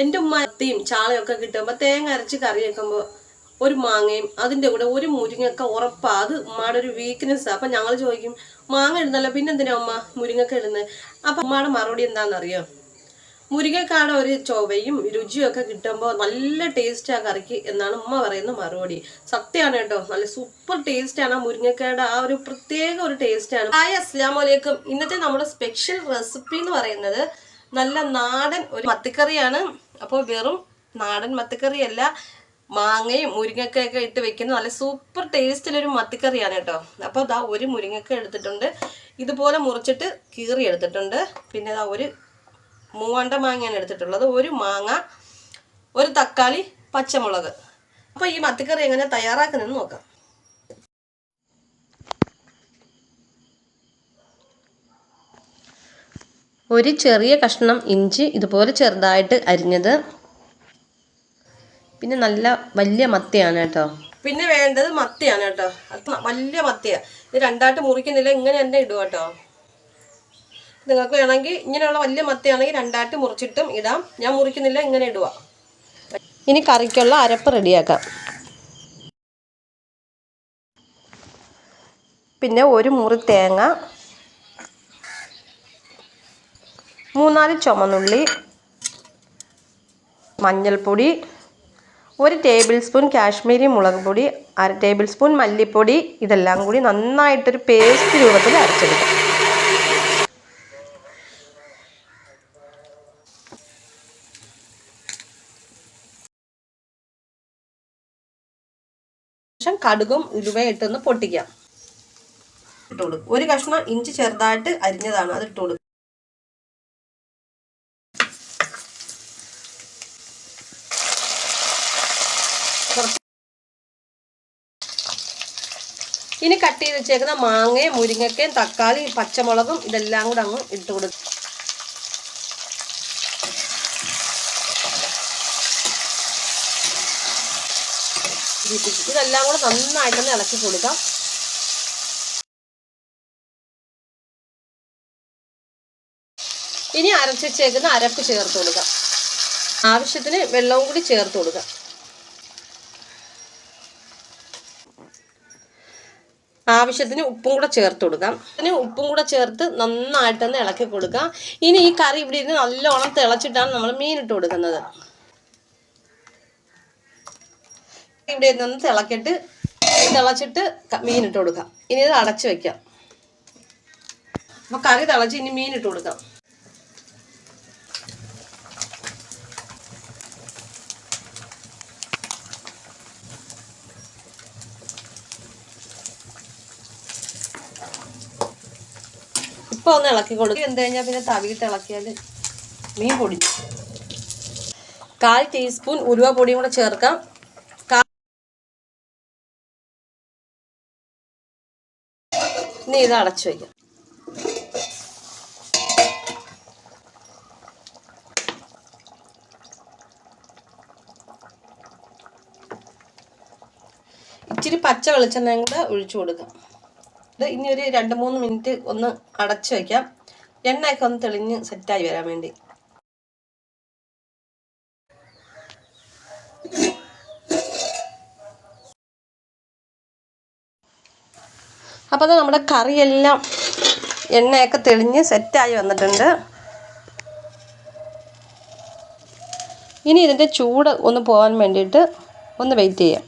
ശുദ്ധമായ തീയും ചാളയും ഒക്കെ കിട്ടുമ്പോൾ തേങ്ങ അരച്ച് കറി വെക്കുമ്പോൾ ഒരു മാങ്ങയും അതിന്റെ കൂടെ ഒരു മുരിങ്ങക്ക ഉറപ്പാ. അത് ഉമ്മയുടെ ഒരു വീക്ക്നെസ് അപ്പം ഞങ്ങൾ ചോദിക്കും മാങ്ങ ഇടുന്നല്ലോ പിന്നെ എന്തിനാ ഉമ്മ മുരിങ്ങക്ക ഇടുന്നത് അപ്പം ഉമ്മയുടെ മറുപടി എന്താണെന്നറിയോ മുരിങ്ങക്കാട് ഒരു ചൊവയും ഒക്കെ കിട്ടുമ്പോൾ നല്ല ടേസ്റ്റ് ആ കറിക്ക് എന്നാണ് ഉമ്മ പറയുന്ന മറുപടി. സത്യമാണ് കേട്ടോ. നല്ല സൂപ്പർ ടേസ്റ്റ് ആണ് ആ മുരിങ്ങക്കാട് ആ ഒരു പ്രത്യേക ഒരു ടേസ്റ്റ് ആണ്. ഹായ് അസ്ലാം ഇന്നത്തെ നമ്മുടെ സ്പെഷ്യൽ റെസിപ്പി എന്ന് പറയുന്നത് നല്ല നാടൻ ഒരു മത്തിക്കറിയാണ്. അപ്പോൾ വെറും നാടൻ മത്തിക്കറിയല്ല മാങ്ങയും മുരിങ്ങക്കയൊക്കെ ഇട്ട് വെക്കുന്ന നല്ല സൂപ്പർ ടേസ്റ്റിലൊരു മത്തിക്കറിയാണ് കേട്ടോ. അപ്പോൾ ദാ ഒരു മുരിങ്ങക്ക എടുത്തിട്ടുണ്ട്. ഇതുപോലെ മുറിച്ചിട്ട് കീറി എടുത്തിട്ടുണ്ട്. പിന്നെ ദാ ഒരു മൂവാണ്ട മാങ്ങയാണ് എടുത്തിട്ടുള്ളത്. ഒരു മാങ്ങ ഒരു തക്കാളി പച്ചമുളക്. അപ്പോൾ ഈ മത്തിക്കറി എങ്ങനെ തയ്യാറാക്കുന്നതെന്ന് നോക്കാം. ഒരു ചെറിയ കഷ്ണം ഇഞ്ചി ഇതുപോലെ ചെറുതായിട്ട് അരിഞ്ഞത്. പിന്നെ നല്ല വലിയ മത്തിയാണ് കേട്ടോ. പിന്നെ വേണ്ടത് മത്തിയാണ് കേട്ടോ. അത് വലിയ മത്തിയാണ് ഇത് രണ്ടായിട്ട് മുറിക്കുന്നില്ല ഇങ്ങനെ തന്നെ ഇടുക കേട്ടോ. നിങ്ങൾക്ക് വേണമെങ്കിൽ ഇങ്ങനെയുള്ള വലിയ മത്തിയാണെങ്കിൽ രണ്ടായിട്ട് മുറിച്ചിട്ടും ഇടാം. ഞാൻ മുറിക്കുന്നില്ല ഇങ്ങനെ ഇടുക ഇനി കറിക്കുള്ള അരപ്പ് റെഡിയാക്കാം. പിന്നെ ഒരു മുറി തേങ്ങ മൂന്നാൽ ചുമന്നുള്ളി മഞ്ഞൾപ്പൊടി ഒരു ടേബിൾ സ്പൂൺ കാശ്മീരി മുളക് പൊടി അര ടേബിൾ സ്പൂൺ മല്ലിപ്പൊടി ഇതെല്ലാം കൂടി നന്നായിട്ടൊരു പേസ്റ്റ് രൂപത്തിൽ അരച്ചെടുക്കാം. ശേഷം കടുകും ഉരുവയിട്ടൊന്ന് പൊട്ടിക്കാം. ഇട്ട് കൊടുക്കും. ഒരു കഷ്ണം ഇഞ്ചി ചെറുതായിട്ട് അരിഞ്ഞതാണ് അത് ഇട്ട് കൊടുക്കും. ഇനി കട്ട് ചെയ്ത് വെച്ചേക്കുന്ന മാങ്ങയും മുരിങ്ങക്കയും തക്കാളി പച്ചമുളകും ഇതെല്ലാം കൂടെ അങ്ങ് ഇട്ട് കൊടുക്കും ഇതെല്ലാം കൂടെ നന്നായിട്ടൊന്ന് ഇളക്കി കൊടുക്കാം. ഇനി അരച്ച് വെച്ചേക്കുന്ന അരപ്പ് ചേർത്ത് കൊടുക്കാം. ആവശ്യത്തിന് വെള്ളവും കൂടി ചേർത്ത് കൊടുക്കാം. ആവശ്യത്തിന് ഉപ്പും കൂടെ ചേർത്ത് കൊടുക്കാം. അതിന് ഉപ്പും കൂടെ ചേർത്ത് നന്നായിട്ടൊന്ന് ഇളക്കി കൊടുക്കാം. ഇനി ഈ കറി ഇവിടെ ഇരുന്ന് നല്ലോണം തിളച്ചിട്ടാണ് നമ്മൾ മീനിട്ട് കൊടുക്കുന്നത്. ഇവിടെ ഇരുന്ന് തിളക്കിട്ട് തിളച്ചിട്ട് മീനിട്ട് കൊടുക്കാം. ഇനി ഇത് അടച്ചു വെക്കാം. അപ്പോൾ കറി തിളച്ച് ഇനി മീനിട്ട് കൊടുക്കാം. ഇപ്പൊ ഒന്ന് ഇളക്കി കൊടുക്കും. എന്ത് കഴിഞ്ഞാൽ പിന്നെ തവിയിട്ട് ഇളക്കിയാൽ മീൻ പൊടി. കാൽ ടീസ്പൂൺ ഉലുവ പൊടിയും കൂടെ ചേർക്കാം. ഇനി ഇത് അടച്ചു വയ്ക്കാം ഇച്ചിരി പച്ച വെളിച്ചെണ്ണയും കൂടെ ഒഴിച്ചു കൊടുക്കാം. ഇത് ഇനി ഒരു രണ്ട് മൂന്ന് മിനിറ്റ് ഒന്ന് അടച്ചു വയ്ക്കാം എണ്ണയൊക്കെ ഒന്ന് തെളിഞ്ഞ് സെറ്റായി വരാൻ വേണ്ടി. അപ്പോൾ അത് നമ്മുടെ കറിയെല്ലാം എണ്ണയൊക്കെ തെളിഞ്ഞ് സെറ്റായി വന്നിട്ടുണ്ട്. ഇനി ഇതിന്റെ ചൂട് ഒന്ന് പോകാൻ വേണ്ടിയിട്ട് ഒന്ന് വെയിറ്റ് ചെയ്യാം.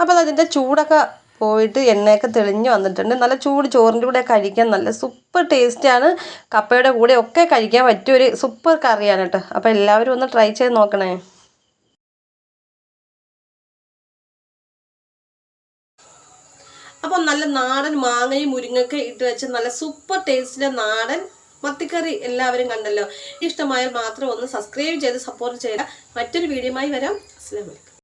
അപ്പോൾ അതിന്റെ ചൂടൊക്കെ പോയിട്ട് എണ്ണയൊക്കെ തെളിഞ്ഞ് വന്നിട്ടുണ്ട്. നല്ല ചൂട് ചോറിന്റെ കൂടെ കഴിക്കാൻ നല്ല സൂപ്പർ ടേസ്റ്റാണ് കപ്പയുടെ കൂടെ ഒക്കെ കഴിക്കാൻ പറ്റിയ ഒരു സൂപ്പർ കറിയാണ് കേട്ടോ. അപ്പോൾ എല്ലാവരും ഒന്ന് ട്രൈ ചെയ്ത് നോക്കണേ. അപ്പോൾ നല്ല നാടൻ മാങ്ങയും മുരിങ്ങൊക്കെ ഇട്ട് വെച്ച് നല്ല സൂപ്പർ ടേസ്റ്റിലെ നാടൻ മത്തിക്കറി എല്ലാവരും കണ്ടല്ലോ. ഇഷ്ടമായാൽ മാത്രം ഒന്ന് സബ്സ്ക്രൈബ് ചെയ്ത് സപ്പോർട്ട് ചെയ്യുക മറ്റൊരു വീഡിയോയുമായി വരാം. അസ്സാം വലൈക്കും